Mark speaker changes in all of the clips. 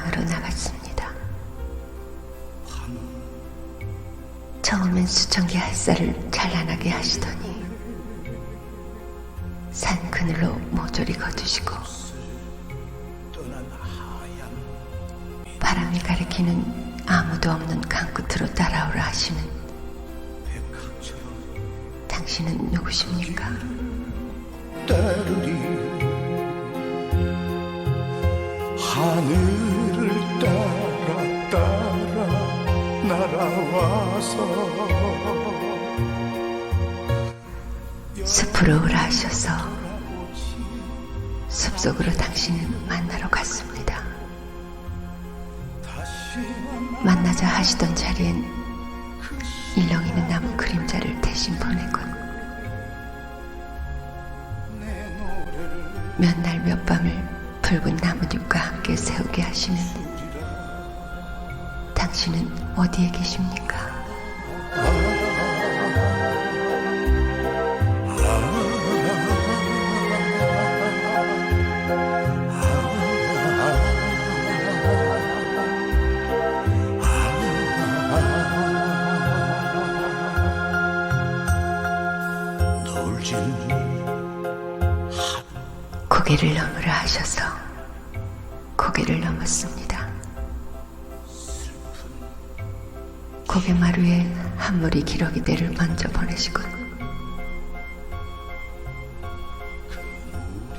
Speaker 1: 방으로 나갔습니다. 처음엔 수정기 햇살을 찬란하게 하시더니 산 그늘로 모조리 거두시고 바람이 가리키는 아무도 없는 강 끝으로 따라오라 하시는 당신은 누구십니까?
Speaker 2: 하늘을 따라 따라 날아와서
Speaker 1: 숲으로 오라 하셔서 숲속으로 당신을 만나러 갔습니다. 만나자 하시던 자리엔 일렁이는 나무 그림자를 대신 보내곤 몇 날 몇 밤을 붉은 나뭇잎과 함께 세우게 하시는 당신은 어디에 계십니까? 고개를 넘으라 하셔서 고개를 넘었습니다. 고개마루에 한 무리 기러기대를 먼저 보내시고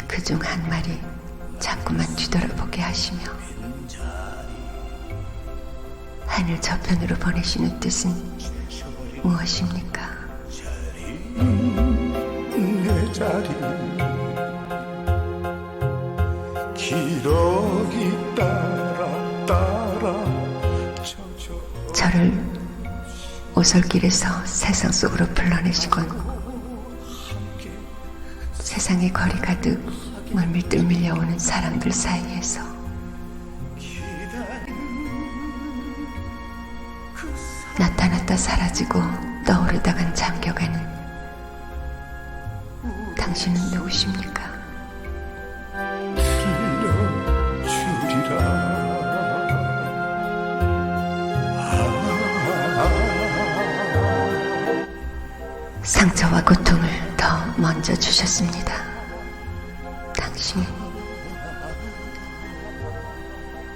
Speaker 1: 그 중 한 마리 자꾸만 뒤돌아보게 하시며 하늘 저편으로 보내시는 뜻은 무엇입니까?
Speaker 2: 내 자리 기러기 따라 따라
Speaker 1: 저를 오솔길에서 세상 속으로 불러내시곤 세상의 거리 가득 물밀듯 밀려오는 사람들 사이에서 나타났다 사라지고 떠오르다간 잠겨가는 당신은 누구십니까? 상처와 고통을 더 먼저 주셨습니다. 당신은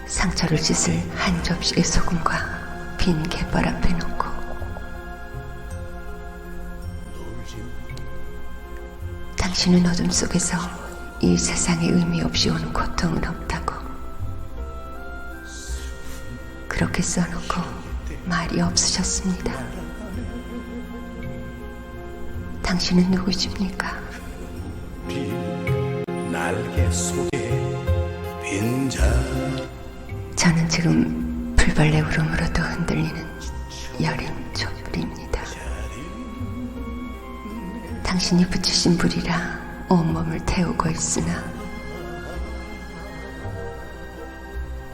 Speaker 1: 상처를 씻을 한 접시의 소금과 빈 갯벌 앞에 놓고 당신은 어둠 속에서 이 세상에 의미 없이 오는 고통은 없다고 그렇게 써놓고 말이 없으셨습니다. 당신은 누구십니까?
Speaker 2: 날개 속에 빈자
Speaker 1: 저는 지금 불벌레 울음으로도 흔들리는 여린 촛불입니다. 당신이 붙이신 불이라 온몸을 태우고 있으나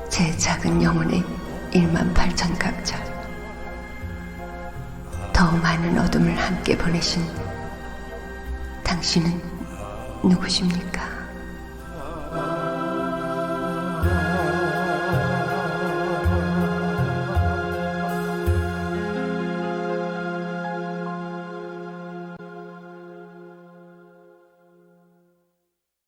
Speaker 1: 제 작은 영혼의 1만 8천 각절 더 많은 어둠을 함께 보내신 당신은 누구십니까?